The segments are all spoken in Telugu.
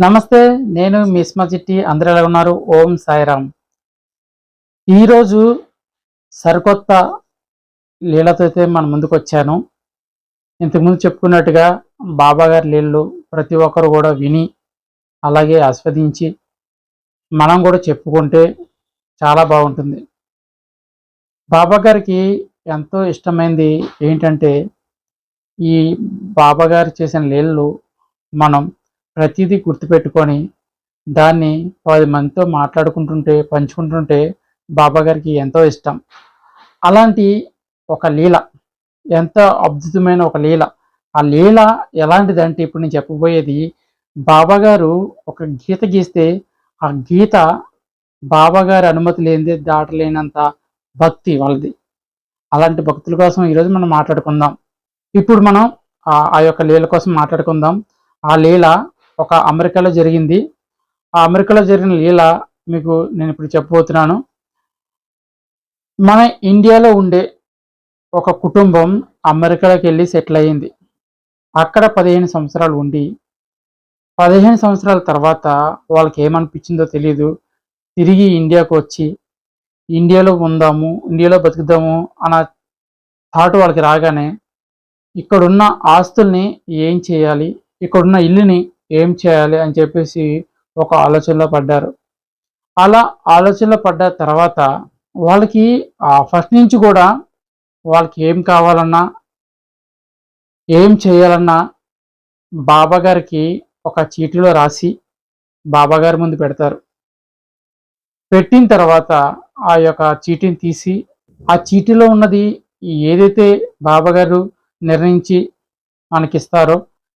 నమస్తే నేను మిస్మా చిట్టి. అందరు ఎలా ఉన్నారు? ఓం సాయిరామ్. ఈరోజు సరికొత్త లీలతో అయితే మన ముందుకు వచ్చాను. ఇంతకుముందు చెప్పుకున్నట్టుగా బాబాగారి లీళ్ళు ప్రతి ఒక్కరు కూడా విని అలాగే ఆస్వాదించి మనం కూడా చెప్పుకుంటే చాలా బాగుంటుంది. బాబాగారికి ఎంతో ఇష్టమైంది ఏంటంటే ఈ బాబాగారు చేసిన లీళ్ళు మనం ప్రతిదీ గుర్తుపెట్టుకొని దాన్ని పది మందితో మాట్లాడుకుంటుంటే పంచుకుంటుంటే బాబా గారికి ఎంతో ఇష్టం. అలాంటి ఒక లీల ఎంతో అద్భుతమైన ఒక లీల. ఆ లీల ఎలాంటిదంటే ఇప్పుడు నేను చెప్పబోయేది బాబా గారు ఒక గీత గీస్తే ఆ గీత బాబా గారి అనుమతి లేనిదే దాటలేనంత భక్తి వాళ్ళది. అలాంటి భక్తుల కోసం ఈరోజు మనం మాట్లాడుకుందాం. ఇప్పుడు మనం ఆ- ఆ యొక్క లీల కోసం మాట్లాడుకుందాం. ఆ లీల ఒక అమెరికాలో జరిగింది. ఆ అమెరికాలో జరిగిన లీల మీకు నేను ఇప్పుడు చెప్పబోతున్నాను. మన ఇండియాలో ఉండే ఒక కుటుంబం అమెరికాలోకి వెళ్ళి సెటిల్ అయ్యింది. అక్కడ పదిహేను సంవత్సరాలు ఉండి పదిహేను సంవత్సరాల తర్వాత వాళ్ళకి ఏమనిపించిందో తెలియదు తిరిగి ఇండియాకు వచ్చి ఇండియాలో ఉందాము ఇండియాలో బతుకుదాము అన్న థాట్ వాళ్ళకి రాగానే ఇక్కడున్న ఆస్తుల్ని ఏం చేయాలి? ఇక్కడున్న ఇల్లుని ఏం చేయాలి అని చెప్పేసి ఒక ఆలోచనలో పడ్డారు. అలా ఆలోచనలో పడ్డ తర్వాత వాళ్ళకి ఫస్ట్ నుంచి కూడా వాళ్ళకి ఏం కావాలన్నా ఏం చేయాలన్నా బాబా గారికి ఒక చీటీలో రాసి బాబా గారి ముందు పెడతారు. పెట్టిన తర్వాత ఆ యొక్క చీటీని తీసి ఆ చీటీలో ఉన్నది ఏదైతే బాబాగారు నిర్ణయించి మనకిస్తారో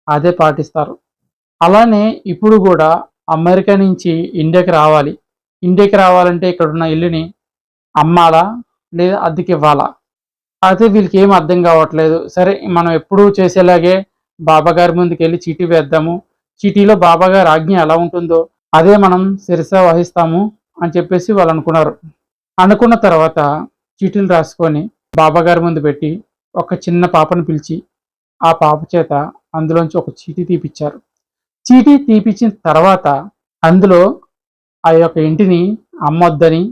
అదే పాటిస్తారు. అలానే ఇప్పుడు కూడా అమెరికా నుంచి ఇండియాకి రావాలి. ఇండియాకి రావాలంటే ఇక్కడ ఉన్న ఇల్లుని అమ్మాలా? లేదా అద్దెకి ఇవ్వాలా? అయితే వీళ్ళకి ఏం అర్థం కావట్లేదు. సరే మనం ఎప్పుడూ చేసేలాగే బాబాగారి ముందుకు వెళ్ళి చీటీ వేద్దాము. చీటీలో బాబాగారి ఆజ్ఞ ఎలా ఉంటుందో అదే మనం శిరస వహిస్తాము అని చెప్పేసి వాళ్ళు అనుకున్నారు. అనుకున్న తర్వాత చీటీలు రాసుకొని బాబాగారి ముందు పెట్టి ఒక చిన్న పాపను పిలిచి ఆ పాప చేత అందులోంచి ఒక చీటీ తీపిచ్చారు. చీటీ తీపిచ్చిన తర్వాత అందులో ఆ యొక్క ఇంటిని అమ్మొద్దని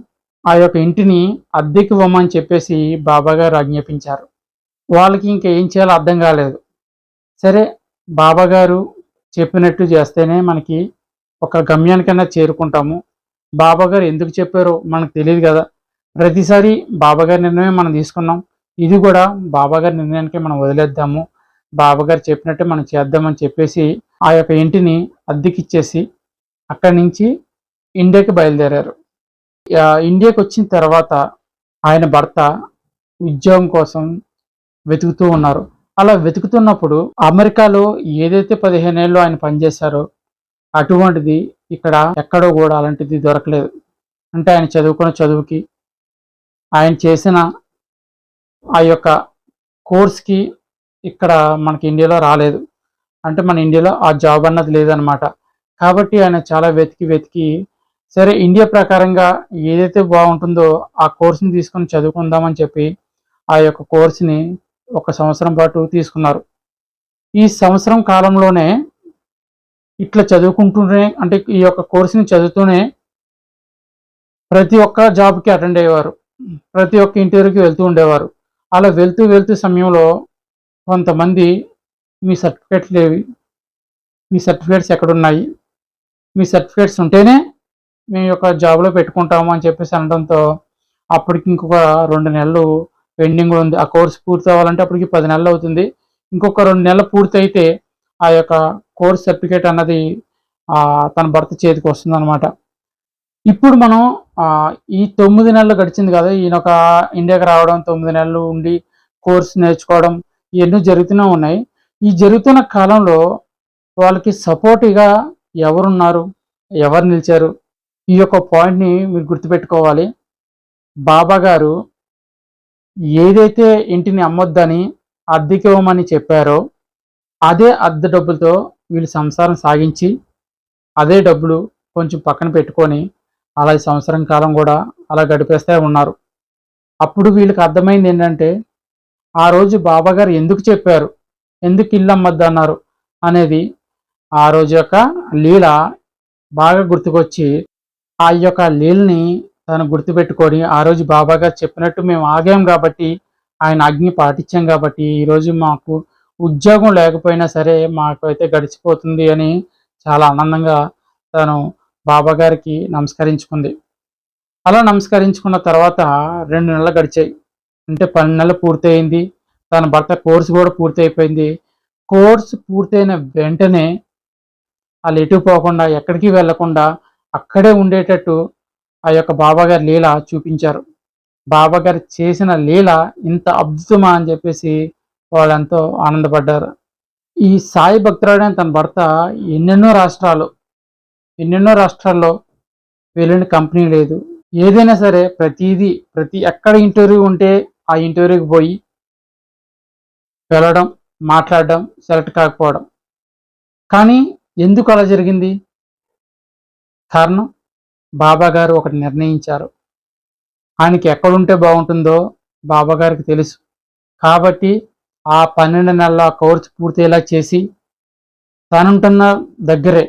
ఆ యొక్క ఇంటిని అద్దెకి ఇవ్వమని చెప్పేసి బాబా గారు ఆజ్ఞాపించారు. వాళ్ళకి ఇంకా ఏం చేయాలో అర్థం కాలేదు. సరే బాబా గారు చెప్పినట్టు చేస్తేనే మనకి ఒక గమ్యానికైనా చేరుకుంటాము. బాబా గారు ఎందుకు చెప్పారో మనకు తెలియదు కదా. ప్రతిసారి బాబా గారి నిర్ణయం మనం తీసుకున్నాం. ఇది కూడా బాబా గారి నిర్ణయానికి మనం వదిలేద్దాము. బాబా గారు చెప్పినట్టే మనం చేద్దామని చెప్పేసి ఆ యొక్క ఇంటిని అద్దెకిచ్చేసి అక్కడి నుంచి ఇండియాకి బయలుదేరారు. ఇండియాకి వచ్చిన తర్వాత ఆయన భర్త ఉద్యోగం కోసం వెతుకుతూ ఉన్నారు. అలా వెతుకుతున్నప్పుడు అమెరికాలో ఏదైతే పదిహేనేళ్ళు ఆయన పనిచేశారో అటువంటిది ఇక్కడ ఎక్కడో కూడా అలాంటిది దొరకలేదు. అంటే ఆయన చదువుకున్న చదువుకి ఆయన చేసిన ఆ యొక్క కోర్స్కి ఇక్కడ మనకి ఇండియాలో రాలేదు. అంటే మన ఇండియాలో ఆ జాబ్ అన్నది లేదనమాట కాబట్టి ఆయన చాలా వెతికి వెతికి సరే ఇండియా ప్రకారంగా ఏదైతే బాగుంటుందో ఆ కోర్సుని తీసుకొని చదువుకుందామని చెప్పి ఆ యొక్క కోర్సుని ఒక సంవత్సరం పాటు తీసుకున్నారు. ఈ సంవత్సరం కాలంలోనే ఇట్లా చదువుకుంటూనే అంటే ఈ యొక్క కోర్సుని చదువుతూనే ప్రతి ఒక్క జాబ్కి అటెండ్ అయ్యేవారు. ప్రతి ఒక్క ఇంటర్వ్యూకి వెళ్తూ ఉండేవారు. అలా వెళ్తూ వెళ్తూ సమయంలో కొంతమంది మీ సర్టిఫికేట్లు లేవి. మీ సర్టిఫికేట్స్ ఎక్కడున్నాయి? మీ సర్టిఫికేట్స్ ఉంటేనే మీ యొక్క జాబ్లో పెట్టుకుంటాము అని చెప్పేసి అనడంతో అప్పటికి ఇంకొక రెండు నెలలు పెండింగ్లో ఉంది. ఆ కోర్స్ పూర్తి అవ్వాలంటే అప్పటికి పది నెలలు అవుతుంది. ఇంకొక రెండు నెలలు పూర్తి అయితే ఆ యొక్క కోర్స్ సర్టిఫికేట్ అన్నది తన భర్త చేతికి వస్తుంది అనమాట ఇప్పుడు మనం ఈ తొమ్మిది నెలలు గడిచింది కదా ఈయన ఒక ఇండియాకి రావడం తొమ్మిది నెలలు ఉండి కోర్స్ నేర్చుకోవడం ఇవన్నీ జరుగుతూనే ఉన్నాయి. ఈ జరుగుతున్న కాలంలో వాళ్ళకి సపోర్టివ్గా ఎవరున్నారు? ఎవరు నిలిచారు? ఈ యొక్క పాయింట్ని మీరు గుర్తుపెట్టుకోవాలి. బాబా గారు ఏదైతే ఇంటిని అమ్మొద్దని అద్దెకి ఇవ్వమని చెప్పారో అదే అద్దె డబ్బులతో వీళ్ళు సంసారం సాగించి అదే డబ్బులు కొంచెం పక్కన పెట్టుకొని అలా ఈ సంవత్సరం కాలం కూడా అలా గడిపేస్తే ఉన్నారు. అప్పుడు వీళ్ళకి అర్థమైంది ఏంటంటే ఆ రోజు బాబాగారు ఎందుకు చెప్పారు? ఎందుకు ఇల్లు అన్నారు అనేది ఆ రోజు యొక్క లీల బాగా గుర్తుకొచ్చి ఆ యొక్క లీలని తను గుర్తుపెట్టుకొని ఆ రోజు బాబాగా చెప్పినట్టు మేము ఆగాం కాబట్టి ఆయన అగ్ని పాటించాం కాబట్టి ఈరోజు మాకు ఉద్యోగం లేకపోయినా సరే మాకు అయితే గడిచిపోతుంది అని చాలా ఆనందంగా తను బాబా గారికి నమస్కరించుకుంది. అలా నమస్కరించుకున్న తర్వాత రెండు నెలలు గడిచాయి. అంటే పన్నెండు నెలలు పూర్తయింది. తన భర్త కోర్సు కూడా పూర్తి అయిపోయింది కోర్సు పూర్తయిన వెంటనే వాళ్ళు ఎటు పోకుండా ఎక్కడికి వెళ్ళకుండా అక్కడే ఉండేటట్టు ఆ యొక్క బాబాగారి లీల చూపించారు. బాబాగారు చేసిన లీల ఇంత అద్భుతమా అని చెప్పేసి వాళ్ళెంతో ఆనందపడ్డారు. ఈ సాయి భక్తురాడైన తన భర్త ఎన్నెన్నో రాష్ట్రాలు ఎన్నెన్నో రాష్ట్రాల్లో వెళ్ళిన కంపెనీ లేదు. ఏదైనా సరే ప్రతిదీ ప్రతి ఎక్కడ ఇంటర్వ్యూ ఉంటే ఆ ఇంటర్వ్యూకి పోయి వెళ్ళడం మాట్లాడడం సెలెక్ట్ కాకపోవడం. కానీ ఎందుకు అలా జరిగింది? కారణం బాబా గారు ఒకటి నిర్ణయించారు. ఆయనకి ఎక్కడుంటే బాగుంటుందో బాబా గారికి తెలుసు. కాబట్టి ఆ పన్నెండు నెలల కోర్సు పూర్తయ్యేలా చేసి తనుంటున్న దగ్గరే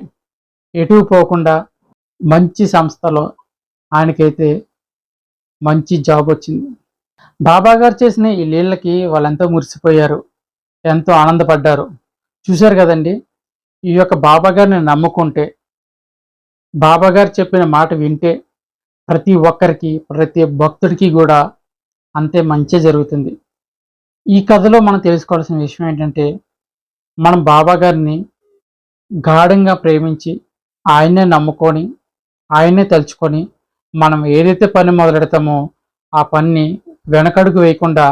ఎటు పోకుండా మంచి సంస్థలో ఆయనకైతే మంచి జాబ్ వచ్చింది. బాబా గారు చేసిన ఈ నీళ్ళకి వాళ్ళంతా మురిసిపోయారు. ఎంతో ఆనందపడ్డారు. చూశారు కదండి ఈ యొక్క బాబాగారిని నమ్ముకుంటే బాబాగారు చెప్పిన మాట వింటే ప్రతి ఒక్కరికి ప్రతి భక్తుడికి కూడా అంతే మంచి జరుగుతుంది. ఈ కథలో మనం తెలుసుకోవాల్సిన విషయం ఏంటంటే మనం బాబాగారిని గాఢంగా ప్రేమించి ఆయన్నే నమ్ముకొని ఆయన్నే తలుచుకొని మనం ఏదైతే పని మొదలెడతామో ఆ పని వెనకడుగు వేయకుండా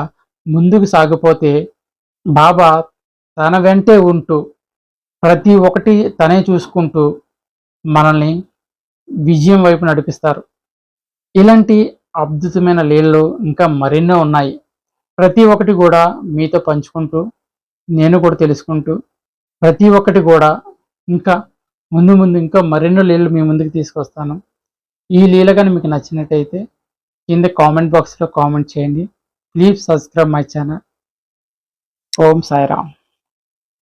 ముందుకు సాగిపోతే బాబా తన వెంటే ఉంటూ ప్రతి ఒక్కటి తనే చూసుకుంటూ మనల్ని విజయం వైపు నడిపిస్తారు. ఇలాంటి అద్భుతమైన లీలలు ఇంకా మరెన్నో ఉన్నాయి. ప్రతి ఒక్కటి కూడా మీతో పంచుకుంటూ నేను కూడా తెలుసుకుంటూ ప్రతి ఒక్కటి కూడా ఇంకా ముందు ముందు ఇంకా మరెన్నో లీలలు మీ ముందుకు తీసుకొస్తాను. ఈ లీల కానీ మీకు నచ్చినట్టయితే కింద కామెంట్ బాక్స్లో కామెంట్ చేయండి. Please subscribe my channel. Om Sairam